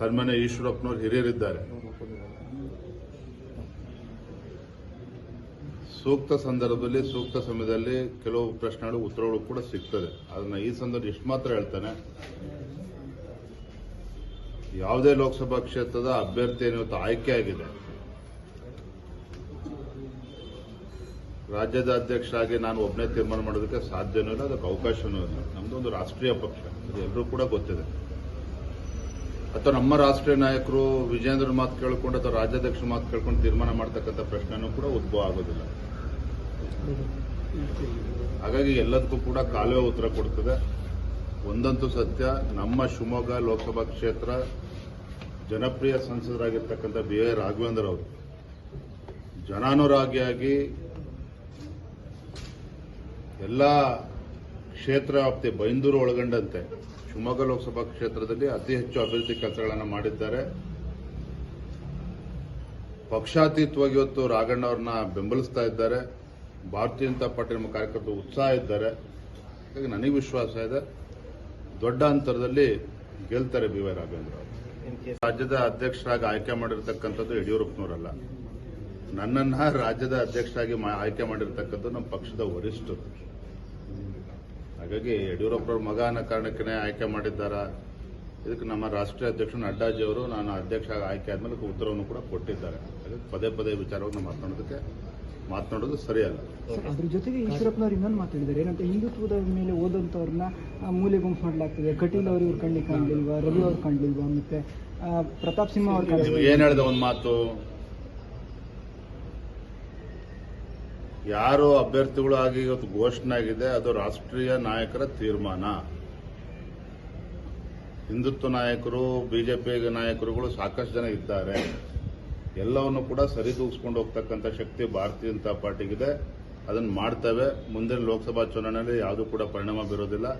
ಸನ್ಮಾನ್ಯ ಈಶ್ವರಪ್ಪನವ್ರು ಹಿರಿಯರಿದ್ದಾರೆ. ಸೂಕ್ತ ಸಂದರ್ಭದಲ್ಲಿ, ಸೂಕ್ತ ಸಮಯದಲ್ಲಿ ಕೆಲವು ಪ್ರಶ್ನೆಗಳು, ಉತ್ತರಗಳು ಕೂಡ ಸಿಗ್ತದೆ. ಅದನ್ನ ಈ ಸಂದರ್ಭ ಇಷ್ಟು ಮಾತ್ರ ಹೇಳ್ತಾನೆ. ಯಾವುದೇ ಲೋಕಸಭಾ ಕ್ಷೇತ್ರದ ಅಭ್ಯರ್ಥಿ ಇವತ್ತು ಆಯ್ಕೆ ಆಗಿದೆ. ರಾಜ್ಯದ ಅಧ್ಯಕ್ಷರಾಗಿ ನಾನು ಒಬ್ಬನೇ ತೀರ್ಮಾನ ಮಾಡೋದಕ್ಕೆ ಸಾಧ್ಯನೂ ಇಲ್ಲ, ಅದಕ್ಕೆ ಅವಕಾಶವೂ ಇಲ್ಲ. ನಮ್ದು ಒಂದು ರಾಷ್ಟ್ರೀಯ ಪಕ್ಷ. ಅದು ಎಲ್ಲರೂ ಕೂಡ ಗೊತ್ತಿದೆ. ಅಥವಾ ನಮ್ಮ ರಾಷ್ಟ್ರೀಯ ನಾಯಕರು ವಿಜೇಂದ್ರ ಮಾತು ಕೇಳ್ಕೊಂಡು ಅಥವಾ ರಾಜ್ಯಾಧ್ಯಕ್ಷರ ಮಾತು ಕೇಳ್ಕೊಂಡು ತೀರ್ಮಾನ ಮಾಡ್ತಕ್ಕಂಥ ಪ್ರಶ್ನೆನೂ ಕೂಡ ಉದ್ಭವ ಆಗೋದಿಲ್ಲ. ಹಾಗಾಗಿ ಎಲ್ಲದಕ್ಕೂ ಕೂಡ ಕಾಲುವೆ ಉತ್ತರ ಕೊಡ್ತದೆ. ಒಂದಂತೂ ಸತ್ಯ, ನಮ್ಮ ಶಿವಮೊಗ್ಗ ಲೋಕಸಭಾ ಕ್ಷೇತ್ರ ಜನಪ್ರಿಯ ಸಂಸದರಾಗಿರ್ತಕ್ಕಂಥ ಬಿ ಎ ರಾಘವೇಂದ್ರ ಅವರು, ಜನಾನುರಾಗಿಯಾಗಿ ಎಲ್ಲ ಕ್ಷೇತ್ರ ವ್ಯಾಪ್ತಿ ಬೈಂದೂರು ಒಳಗೊಂಡಂತೆ. ಶಿವಮೊಗ್ಗ ಲೋಕಸಭಾ ಕ್ಷೇತ್ರದಲ್ಲಿ ಅತಿ ಹೆಚ್ಚು ಅಭಿವೃದ್ಧಿ ಕೆಲಸಗಳನ್ನು ಮಾಡಿದ್ದಾರೆ. ಪಕ್ಷಾತೀತವಾಗಿ ಇವತ್ತು ರಾಘಣ್ಣ ಅವ್ರನ್ನ ಬೆಂಬಲಿಸ್ತಾ ಇದ್ದಾರೆ. ಭಾರತೀಯ ಜನತಾ ಪಾರ್ಟಿ ನಮ್ಮ ಕಾರ್ಯಕರ್ತರು ಉತ್ಸಾಹ ಇದ್ದಾರೆ. ಹಾಗಾಗಿ ನನಗೆ ವಿಶ್ವಾಸ ಇದೆ. ದೊಡ್ಡ ಅಂತರದಲ್ಲಿ ಗೆಲ್ತಾರೆ ಬಿ ವೈ ರಾಘವೇಂದ್ರ ಅವರು. ರಾಜ್ಯದ ಅಧ್ಯಕ್ಷರಾಗಿ ಆಯ್ಕೆ ಮಾಡಿರ್ತಕ್ಕಂಥದ್ದು ಯಡಿಯೂರಪ್ಪನವರಲ್ಲ. ನನ್ನನ್ನ ರಾಜ್ಯದ ಅಧ್ಯಕ್ಷರಾಗಿ ಆಯ್ಕೆ ಮಾಡಿರ್ತಕ್ಕಂಥದ್ದು ನಮ್ಮ ಪಕ್ಷದ ವರಿಷ್ಠರು. ಹಾಗಾಗಿ ಯಡಿಯೂರಪ್ಪರ ಮಗ ಅನ್ನೋ ಕಾರಣಕ್ಕೆ ಆಯ್ಕೆ ಮಾಡಿದ್ದಾರ. ಇದಕ್ಕೆ ನಮ್ಮ ರಾಷ್ಟ್ರೀಯ ಅಧ್ಯಕ್ಷ ನಡ್ಡಾಜಿ ಅವರು ನಾನು ಅಧ್ಯಕ್ಷ ಆಗಿ ಆಯ್ಕೆ ಆದ್ಮೇಲೆ ಉತ್ತರವನ್ನು ಕೂಡ ಕೊಟ್ಟಿದ್ದಾರೆ. ಹಾಗಾಗಿ ಪದೇ ಪದೇ ವಿಚಾರವನ್ನು ಮಾತನಾಡೋದಕ್ಕೆ ಮಾತನಾಡೋದು ಸರಿಯಲ್ಲ. ಅದ್ರ ಜೊತೆಗೆ ಈಶ್ವರಪ್ಪನವ್ರು ಇನ್ನೊಂದು ಮಾತಾಡಿದ್ದಾರೆ. ಏನಂತ ಹಿಂದುತ್ವದ ಮೇಲೆ ಓದಂತವ್ರನ್ನ ಆ, ಮೂಲೆ ಗುಂಪು ಮಾಡಲಾಗ್ತದೆ. ಕಟೀಲ್ ಅವರು ಇವ್ರು ಕಣ್ಣಿಗೆ ಕಾಣಲಿಲ್ವಾ ರವಿ ಅವ್ರು ಕಾಣಲಿಲ್ವಾ ಮತ್ತೆ ಪ್ರತಾಪ್ ಸಿಂಹ ಅವ್ರು ಏನ್ ಹೇಳಿದ ಒಂದು ಮಾತು? ಯಾರು ಅಭ್ಯರ್ಥಿಗಳು ಆಗಿ ಇವತ್ತು ಘೋಷಣೆ ಆಗಿದೆ ಅದು ರಾಷ್ಟ್ರೀಯ ನಾಯಕರ ತೀರ್ಮಾನ. ಹಿಂದುತ್ವ ನಾಯಕರು, ಬಿಜೆಪಿ ನಾಯಕರುಗಳು ಸಾಕಷ್ಟು ಜನ ಇದ್ದಾರೆ. ಎಲ್ಲವನ್ನು ಕೂಡ ಸರಿದೂಗಿಸ್ಕೊಂಡು ಹೋಗ್ತಕ್ಕಂಥ ಶಕ್ತಿ ಭಾರತೀಯ ಜನತಾ ಪಾರ್ಟಿಗಿದೆ. ಅದನ್ನು ಮಾಡ್ತೇವೆ. ಮುಂದಿನ ಲೋಕಸಭಾ ಚುನಾವಣೆಯಲ್ಲಿ ಯಾವುದೂ ಕೂಡ ಪರಿಣಾಮ ಬೀರೋದಿಲ್ಲ.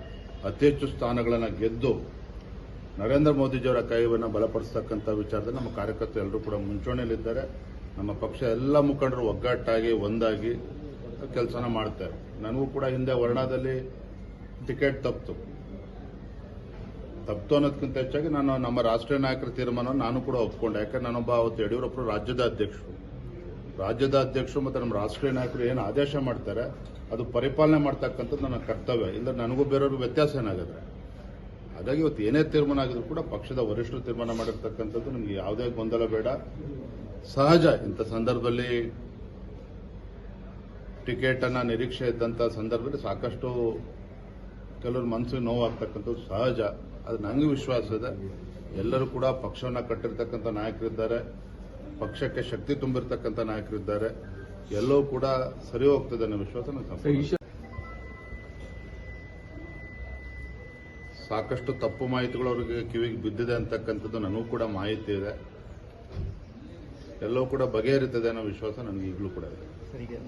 ಅತಿ ಹೆಚ್ಚು ಸ್ಥಾನಗಳನ್ನು ಗೆದ್ದು ನರೇಂದ್ರ ಮೋದಿಜಿಯವರ ಕೈವನ್ನು ಬಲಪಡಿಸ್ತಕ್ಕಂಥ ವಿಚಾರದಲ್ಲಿ ನಮ್ಮ ಕಾರ್ಯಕರ್ತರು ಎಲ್ಲರೂ ಕೂಡ ಮುಂಚೂಣಿಯಲ್ಲಿದ್ದಾರೆ. ನಮ್ಮ ಪಕ್ಷ ಎಲ್ಲ ಮುಖಂಡರು ಒಗ್ಗಟ್ಟಾಗಿ, ಒಂದಾಗಿ ಕೆಲಸನ ಮಾಡ್ತಾರೆ. ನನಗೂ ಕೂಡ ಹಿಂದೆ ವರ್ಣದಲ್ಲಿ ಟಿಕೆಟ್ ತಪ್ಪಿತು ತಪ್ಪಿತು ಅನ್ನೋದಕ್ಕಿಂತ ಹೆಚ್ಚಾಗಿ ನಾನು ನಮ್ಮ ರಾಷ್ಟ್ರೀಯ ನಾಯಕರ ತೀರ್ಮಾನ ನಾನು ಕೂಡ ಒಪ್ಕೊಂಡೆ. ಯಾಕಂದ್ರೆ ನಾನೊಬ್ಬ ಅವತ್ತು ಯಡಿಯೂರಪ್ಪರು ರಾಜ್ಯದ ಅಧ್ಯಕ್ಷರು. ರಾಜ್ಯದ ಅಧ್ಯಕ್ಷರು ಮತ್ತು ನಮ್ಮ ರಾಷ್ಟ್ರೀಯ ನಾಯಕರು ಏನು ಆದೇಶ ಮಾಡ್ತಾರೆ, ಅದು ಪರಿಪಾಲನೆ ಮಾಡ್ತಕ್ಕಂಥದ್ದು ನನ್ನ ಕರ್ತವ್ಯ. ಇಲ್ಲ ನನಗೂ ಬೇರೆಯವ್ರ ವ್ಯತ್ಯಾಸ ಏನಾಗುತ್ತೆ ಹಾಗಾಗಿ ಇವತ್ತು ಏನೇ ತೀರ್ಮಾನ ಆಗಿದ್ರು ಕೂಡ ಪಕ್ಷದ ವರಿಷ್ಠರು ತೀರ್ಮಾನ ಮಾಡಿರ್ತಕ್ಕಂಥದ್ದು ನಮಗೆ ಯಾವುದೇ ಗೊಂದಲ ಬೇಡ. ಸಹಜ ಇಂಥ ಸಂದರ್ಭದಲ್ಲಿ ಟಿಕೆಟ್ ಅನ್ನ ನಿರೀಕ್ಷೆ ಇದ್ದಂಥ ಸಂದರ್ಭದಲ್ಲಿ ಸಾಕಷ್ಟು ಕೆಲವರು ಮನಸ್ಸಿಗೆ ನೋವಾಗ್ತಕ್ಕಂಥದ್ದು ಸಹಜ. ಅದು ನನಗೆ ವಿಶ್ವಾಸ ಇದೆ. ಎಲ್ಲರೂ ಕೂಡ ಪಕ್ಷವನ್ನ ಕಟ್ಟಿರ್ತಕ್ಕಂಥ ನಾಯಕರಿದ್ದಾರೆ. ಪಕ್ಷಕ್ಕೆ ಶಕ್ತಿ ತುಂಬಿರ್ತಕ್ಕಂಥ ನಾಯಕರಿದ್ದಾರೆ. ಎಲ್ಲವೂ ಕೂಡ ಸರಿ ಹೋಗ್ತದೆ ಅನ್ನೋ ವಿಶ್ವಾಸ ಸಾಕಷ್ಟು ತಪ್ಪು ಮಾಹಿತಿಗಳು ಅವರಿಗೆ ಕಿವಿಗೆ ಬಿದ್ದಿದೆ ಅಂತಕ್ಕಂಥದ್ದು ನನಗೂ ಕೂಡ ಮಾಹಿತಿ ಇದೆ. ಎಲ್ಲವೂ ಕೂಡ ಬಗೆಹರಿತದೆ ಅನ್ನೋ ವಿಶ್ವಾಸ ನನಗೆ ಈಗಲೂ ಕೂಡ ಇದೆ.